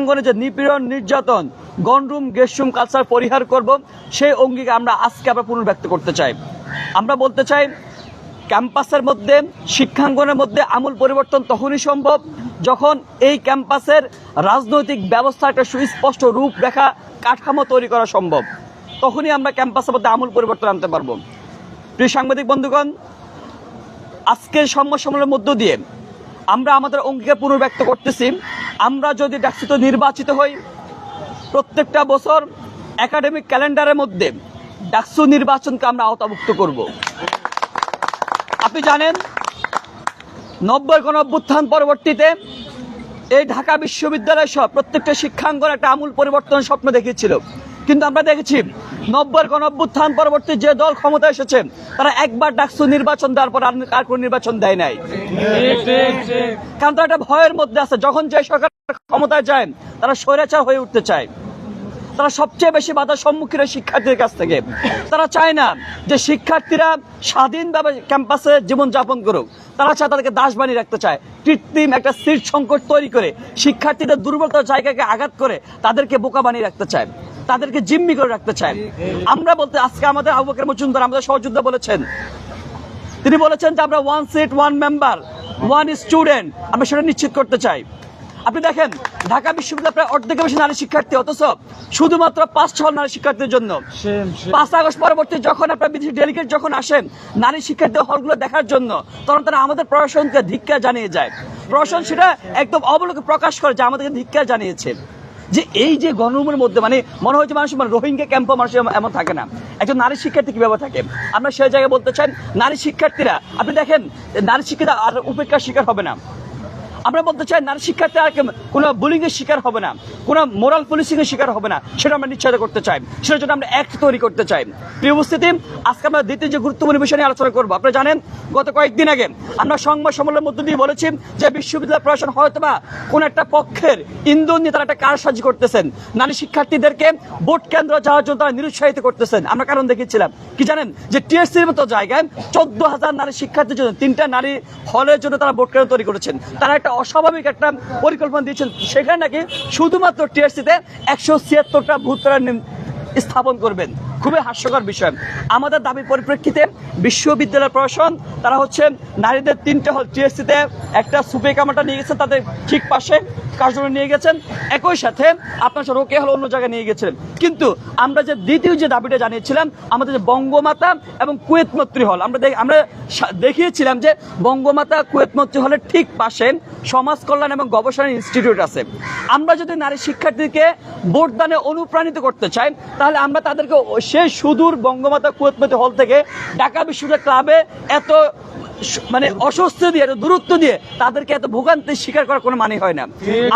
অঙ্গনে যে নিপীড়ন, নির্যাতন, গণরুম গেস্টরুম কালচার পরিহার করব, সেই অঙ্গীকে আমরা আজকে আবার পুনর্ব্যক্ত করতে চাই। আমরা বলতে চাই, ক্যাম্পাসের মধ্যে, শিক্ষাঙ্গনের মধ্যে আমূল পরিবর্তন তখনই সম্ভব যখন এই ক্যাম্পাসের রাজনৈতিক ব্যবস্থা একটা সুস্পষ্ট রূপরেখা, কাঠামো তৈরি করা সম্ভব। তখনই আমরা ক্যাম্পাসের মধ্যে আমূল পরিবর্তন আনতে পারব। প্রিয় সাংবাদিক বন্ধুগণ, আজকের সম্মসমের মধ্য দিয়ে আমরা আমাদের অঙ্গীকার পুনর্ব্যক্ত করতেছি। আমরা যদি ডাকসিত নির্বাচিত হই, প্রত্যেকটা বছর একাডেমিক ক্যালেন্ডারের মধ্যে ডাকসু নির্বাচনকে আমরা আওতাভুক্ত করব। আপনি জানেন, নব্বই গণ অভ্যুত্থান পরবর্তীতে এই ঢাকা বিশ্ববিদ্যালয় সহ প্রত্যেকটা শিক্ষাঙ্গন একটা আমূল পরিবর্তন স্বপ্ন দেখিয়েছিল। কিন্তু আমরা দেখেছি নব্বই গণভ্যুত্থান পরবর্তী যে দল ক্ষমতা এসেছে, তারা একবার ডাকসু নির্বাচন দেওয়ার পর আর কোনো নির্বাচন দেয় নাই। কারণ তারা একটা ভয়ের মধ্যে আছে, যখন যে সরকার ক্ষমতায় যায়, তারা স্বৈরাচার হয়ে উঠতে চায়। তারা সবচেয়ে বেশি বাধার সম্মুখীন হয় শিক্ষার্থীদের কাছ থেকে। তারা চায় না যে শিক্ষার্থীরা স্বাধীনভাবে ক্যাম্পাসে জীবনযাপন করুক। তারা চায় তাদেরকে দাস বানিয়ে রাখতে চায়। কৃত্রিম একটা সিট সংকট তৈরি করে শিক্ষার্থীদের দুর্বলতার জায়গাকে আঘাত করে তাদেরকে বোকা বানিয়ে রাখতে চায়। তাদেরকে জিম্মি করে রাখতে চায়। আমরা বলতে আজকে আমাদের আবু বকর মজুমদার আমাদের সহযোদ্ধা বলেছেন। তিনি বলেছেন যে আমরা one seat one member one student আমরা সেটা নিশ্চিত করতে চাই। আপনি দেখেন ঢাকা বিশ্ববিদ্যালয় প্রায় অর্ধেকের বেশি নারী শিক্ষার্থী অথচ শুধুমাত্র পাঁচ ছয় নারী শিক্ষার্থীর জন্য। পাঁচ আগস্ট পরবর্তী যখন আপনার বিদেশি ডেলিগেট যখন আসেন নারী শিক্ষার্থী হলগুলো দেখার জন্য তখন তারা আমাদের প্রশাসনকে ধিক্ষা জানিয়ে যায়। প্রশাসন সেটা একদম অবলোকে প্রকাশ করে যে আমাদেরকে ধিক্কার জানিয়েছে। যে এই যে গণরুমের মধ্যে মানে মনে হয়েছে মানুষ মানে রোহিঙ্গা ক্যাম্পে মানুষ এমন- থাকে না। একজন নারী শিক্ষার্থী কীভাবে থাকে? আপনার সেই জায়গায় বলতে চাই, নারী শিক্ষার্থীরা, আপনি দেখেন, নারী শিক্ষিতা আর উপেক্ষার শিকার হবে না। আমরা বলতে চাই, নারী শিক্ষার্থী আর কোনো বুলিং এর শিকার হবে না। কোনো মোরাল পুলিশিং এর শিকার হবে না। সেটা আমরা নিশ্চয়তা করতে চাই। সেটার জন্য আমরা অ্যাক্ট তৈরি করতে চাই। প্রিয় উপস্থিতি, আজকে আমরা দ্বিতীয় যে গুরুত্বপূর্ণ বিষয় নিয়ে আলোচনা করব, আপনারা জানেন, গত কয়েকদিন আগে আমরা সংবাদ সম্মেলনের মধ্য দিয়ে বলেছি যে বিশ্ববিদ্যালয় প্রশাসন হয়তো বা কোন একটা পক্ষের ইন্ধন নিয়ে তারা একটা কারসাজি করতেছেন। নারী শিক্ষার্থীদেরকে ভোট কেন্দ্র যাওয়ার জন্য তারা নিরুৎসাহিত করতেছেন। আমরা কারণ দেখেছিলাম কি জানেন? যে টিএসসির মতো জায়গায় চোদ্দ হাজার নারী শিক্ষার্থীর জন্য তিনটা নারী হলের জন্য তারা ভোট কেন্দ্র তৈরি করেছেন। তারা একটা অস্বাভাবিক একটা পরিকল্পনা দিয়েছেন। সেখানে নাকি শুধুমাত্র টিএসসিতে একশো ছিয়াত্তরটা ভূতরা স্থাপন করবেন। খুবই হাস্যকর বিষয়। আমাদের দাবির পরিপ্রেক্ষিতে বিশ্ববিদ্যালয় প্রশাসন, তারা হচ্ছে নারীদের তিনটে হল টিএসসিতে একটা সুপে কামাটা নিয়ে গেছেন, তাদের ঠিক পাশে কার্যক্রমে নিয়ে গেছেন। একই সাথে আপনার সাথে রোকে হল অন্য জায়গায় নিয়ে গেছিলেন। কিন্তু আমরা যে দ্বিতীয় যে দাবিটা জানিয়েছিলাম, আমাদের যে বঙ্গমাতা এবং কুয়েতমত্রী হল, আমরা আমরা দেখিয়েছিলাম যে বঙ্গমাতা কুয়েতমত্রী হলের ঠিক পাশে সমাজ কল্যাণ এবং গবেষণা ইনস্টিটিউট আছে। আমরা যদি নারী শিক্ষার্থীকে ভোটদানে অনুপ্রাণিত করতে চাই, তাহলে আমরা তাদেরকে সেই সুদূর বঙ্গমাতা কুয়েতমতি হল থেকে ঢাকা বিশ্ববিদ্যালয় ক্লাবে এত স- মানে অস্বস্তি দিয়ে, এত দূরত্ব দিয়ে তাদেরকে এত ভোগান্তির শিকার করার কোনো মানে হয় না।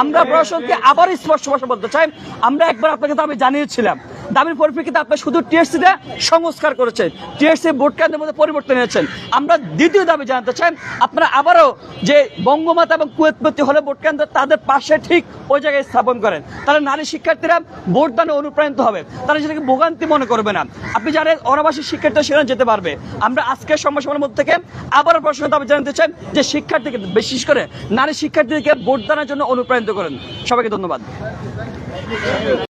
আমরা প্রশাসনকে আবার স্পষ্ট ভাষা বলতে চাই, আমরা একবার আপনাকে দাবি জানিয়েছিলাম। দাবির পরিপ্রেক্ষিতে আপনি শুধু টিএসসিতে সংস্কার করেছেন, টিএসসি ভোট কেন্দ্রের মধ্যে পরিবর্তন এনেছেন। আমরা দ্বিতীয় দাবি জানাতে চাই, আপনারা আবারও যে বঙ্গমাতা এবং কুয়েতপতি হলে ভোট কেন্দ্র, তাদের পাশে ঠিক ওই জায়গায় স্থাপন করেন। তাহলে নারী শিক্ষার্থীরা ভোটদানে অনুপ্রাণিত হবে। তারা সেটাকে ভোগান্তি মনে করবে না। আপনি জানেন অনাবাসিক শিক্ষার্থীরা সেখানে যেতে পারবে। আমরা আজকের সমস্যার মধ্যে থেকে আবারও প্রশ্ন তবে জানতে চাই যে শিক্ষার্থীকে বিশেষ করে নারী শিক্ষার্থীদেরকে ভোটদানের জন্য অনুপ্রাণিত করেন। সবাইকে ধন্যবাদ।